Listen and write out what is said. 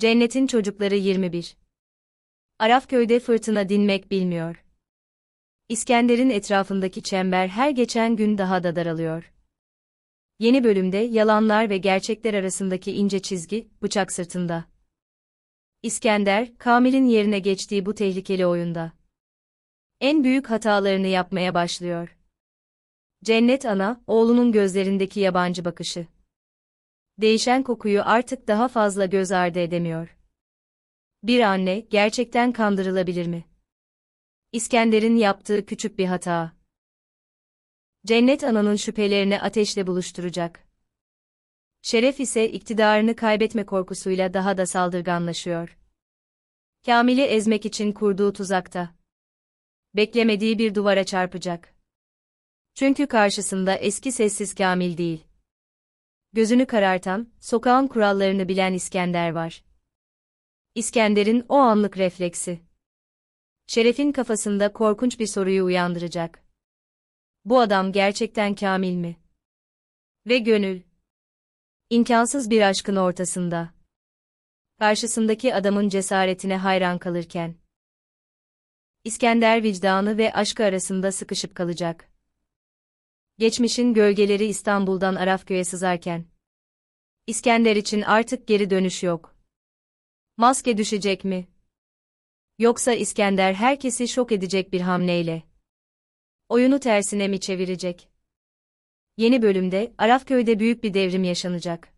Cennetin Çocukları 21 Arafköy'de fırtına dinmek bilmiyor. İskender'in etrafındaki çember her geçen gün daha da daralıyor. Yeni bölümde yalanlar ve gerçekler arasındaki ince çizgi, bıçak sırtında. İskender, Kamil'in yerine geçtiği bu tehlikeli oyunda. En büyük hatalarını yapmaya başlıyor. Cennet ana, oğlunun gözlerindeki yabancı bakışı. Değişen kokuyu artık daha fazla göz ardı edemiyor. Bir anne gerçekten kandırılabilir mi? İskender'in yaptığı küçük bir hata. Cennet ananın şüphelerini ateşle buluşturacak. Şeref ise iktidarını kaybetme korkusuyla daha da saldırganlaşıyor. Kamil'i ezmek için kurduğu tuzakta. Beklemediği bir duvara çarpacak. Çünkü karşısında eski sessiz Kamil değil. Gözünü karartan, sokağın kurallarını bilen İskender var. İskender'in o anlık refleksi. Şeref'in kafasında korkunç bir soruyu uyandıracak. Bu adam gerçekten Kamil mi? Ve gönül. İmkansız bir aşkın ortasında. Karşısındaki adamın cesaretine hayran kalırken. İskender vicdanı ve aşkı arasında sıkışıp kalacak. Geçmişin gölgeleri İstanbul'dan Arafköy'e sızarken. İskender için artık geri dönüş yok. Maske düşecek mi? Yoksa İskender herkesi şok edecek bir hamleyle. Oyunu tersine mi çevirecek? Yeni bölümde Arafköy'de büyük bir devrim yaşanacak.